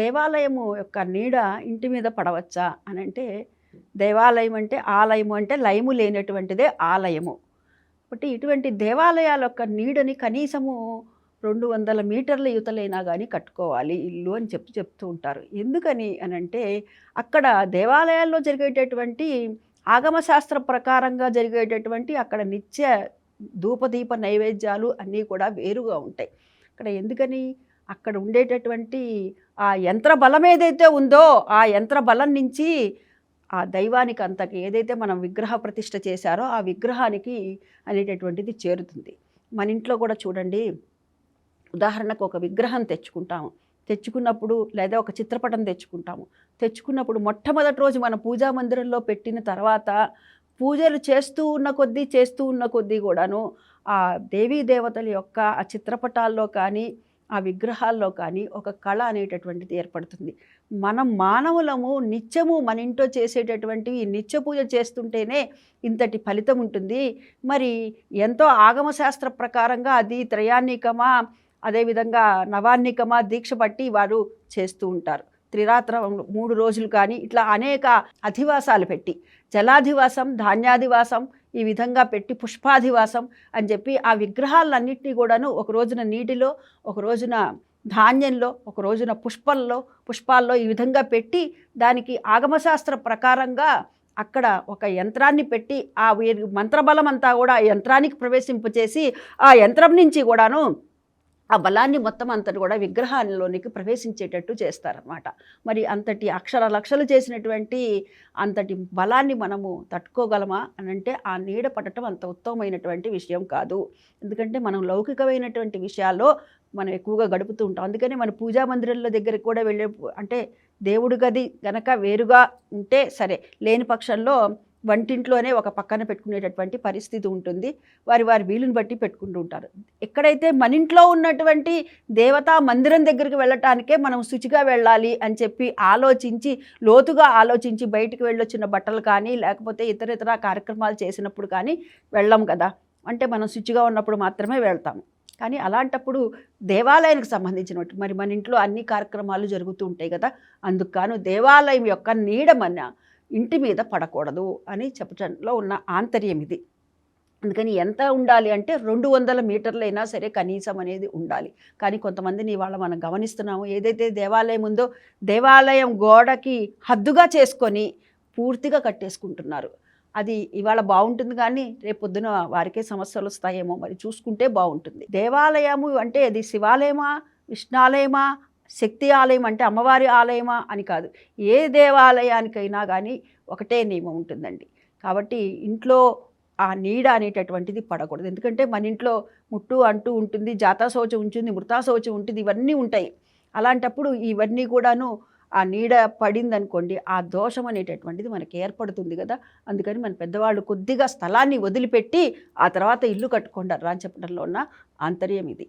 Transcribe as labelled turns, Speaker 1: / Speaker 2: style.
Speaker 1: దేవాలయము యొక్క నీడ ఇంటి మీద పడవచ్చా? అని అంటే దేవాలయం అంటే ఆలయము అంటే లయము లేనటువంటిదే ఆలయము. కాబట్టి ఇటువంటి దేవాలయాల యొక్క నీడని కనీసము రెండు వందల మీటర్ల యుతలైనా కానీ కట్టుకోవాలి ఇల్లు అని చెప్తూ చెప్తూ ఉంటారు. ఎందుకని అని అంటే అక్కడ దేవాలయాల్లో జరిగేటటువంటి ఆగమశాస్త్ర ప్రకారంగా జరిగేటటువంటి అక్కడ నిత్య ధూపదీప నైవేద్యాలు అన్నీ కూడా వేరుగా ఉంటాయి. అక్కడ ఎందుకని? అక్కడ ఉండేటటువంటి ఆ యంత్ర బలం ఏదైతే ఉందో ఆ యంత్ర బలం నుంచి ఆ దైవానికి అంతకి ఏదైతే మనం విగ్రహ ప్రతిష్ట చేశారో ఆ విగ్రహానికి అనేటటువంటిది చేరుతుంది. మన ఇంట్లో కూడా చూడండి ఉదాహరణకు ఒక విగ్రహం తెచ్చుకుంటాము. తెచ్చుకున్నప్పుడు లేదా ఒక చిత్రపటం తెచ్చుకుంటాము. తెచ్చుకున్నప్పుడు మొట్టమొదటి రోజు మన పూజా మందిరంలో పెట్టిన తర్వాత పూజలు చేస్తూ ఉన్న కొద్దీ చేస్తూ ఉన్న కొద్దీ కూడాను ఆ దేవీ దేవతల యొక్క ఆ చిత్రపటాల్లో కానీ ఆ విగ్రహాల్లో కానీ ఒక కళ అనేటటువంటిది ఏర్పడుతుంది. మనం మానవులము నిత్యము మన ఇంట్లో చేసేటటువంటివి నిత్య పూజ చేస్తుంటేనే ఇంతటి ఫలితం ఉంటుంది. మరి ఎంతో ఆగమశాస్త్ర ప్రకారంగా అది త్రయాన్నికమా అదేవిధంగా నవాన్నికమా దీక్ష బట్టి వారు చేస్తూ ఉంటారు. త్రిరాత్ర మూడు రోజులు కానీ ఇట్లా అనేక అధివాసాలు పెట్టి జలాధివాసం ధాన్యాధివాసం ఈ విధంగా పెట్టి పుష్పాధివాసం అని చెప్పి ఆ విగ్రహాలన్నింటినీ కూడాను ఒక రోజున నీటిలో ఒక రోజున ధాన్యంలో ఒక రోజున పుష్పంలో పుష్పాల్లో ఈ విధంగా పెట్టి దానికి ఆగమశాస్త్ర ప్రకారంగా అక్కడ ఒక యంత్రాన్ని పెట్టి ఆ మంత్రబలం అంతా కూడా ఆ యంత్రానికి ప్రవేశింపచేసి ఆ యంత్రం నుంచి కూడాను ఆ బలాన్ని మొత్తం అంతటి కూడా విగ్రహాల్లోనికి ప్రవేశించేటట్టు చేస్తారన్నమాట. మరి అంతటి అక్షర లక్షలు చేసినటువంటి అంతటి బలాన్ని మనము తట్టుకోగలమా అని అంటే ఆ నీడ పడటం అంత ఉత్తమమైనటువంటి విషయం కాదు. ఎందుకంటే మనం లౌకికమైనటువంటి విషయాల్లో మనం ఎక్కువగా గడుపుతూ ఉంటాం. అందుకని మన పూజా మందిరాల దగ్గరికి కూడా వెళ్ళే అంటే దేవుడి గది గనక వేరుగా ఉంటే సరే లేని పక్షంలో వంటింట్లోనే ఒక పక్కన పెట్టుకునేటటువంటి పరిస్థితి ఉంటుంది. వారి వారి వీలుని బట్టి పెట్టుకుంటూ ఉంటారు. ఎక్కడైతే మన ఇంట్లో ఉన్నటువంటి దేవతా మందిరం దగ్గరికి వెళ్ళటానికే మనం శుచిగా వెళ్ళాలి అని చెప్పి ఆలోచించి లోతుగా ఆలోచించి బయటికి వెళ్ళొచ్చిన బట్టలు కానీ లేకపోతే ఇతర ఇతర కార్యక్రమాలు చేసినప్పుడు కానీ వెళ్ళం కదా. అంటే మనం శుచిగా ఉన్నప్పుడు మాత్రమే వెళ్తాము. కానీ అలాంటప్పుడు దేవాలయానికి సంబంధించినట్టు మరి మన ఇంట్లో అన్ని కార్యక్రమాలు జరుగుతూ ఉంటాయి కదా. అందుకు గాను దేవాలయం యొక్క నీడ మన ఇంటి మీద పడకూడదు అని చెప్పటంలో ఉన్న ఆంతర్యం ఇది. అందుకని ఎంత ఉండాలి అంటే రెండు వందల మీటర్లైనా సరే కనీసం అనేది ఉండాలి. కానీ కొంతమందిని ఇవాళ మనం గమనిస్తున్నాము ఏదైతే దేవాలయం ఉందో దేవాలయం గోడకి హద్దుగా చేసుకొని పూర్తిగా కట్టేసుకుంటున్నారు. అది ఇవాళ బాగుంటుంది కానీ రేపు పొద్దున వారికే సమస్యలు వస్తాయేమో మరి చూసుకుంటే బాగుంటుంది. దేవాలయము అంటే అది శివాలయమా విష్ణాలయమా శక్తి ఆలయం అంటే అమ్మవారి ఆలయమా అని కాదు. ఏ దేవాలయానికైనా కానీ ఒకటే నియమం ఉంటుందండి. కాబట్టి ఇంట్లో ఆ నీడ అనేటటువంటిది పడకూడదు. ఎందుకంటే మన ఇంట్లో ముట్టు అంటూ ఉంటుంది జాతా శౌచం ఉంటుంది మృతా శౌచం ఉంటుంది ఇవన్నీ ఉంటాయి. అలాంటప్పుడు ఇవన్నీ కూడాను ఆ నీడ పడిందనుకోండి ఆ దోషం అనేటటువంటిది మనకి ఏర్పడుతుంది కదా. అందుకని మన పెద్దవాళ్ళు కొద్దిగా స్థలాన్ని వదిలిపెట్టి ఆ తర్వాత ఇల్లు కట్టుకుంటారు అని చెప్పడంలో ఉన్న ఆంతర్యం ఇది.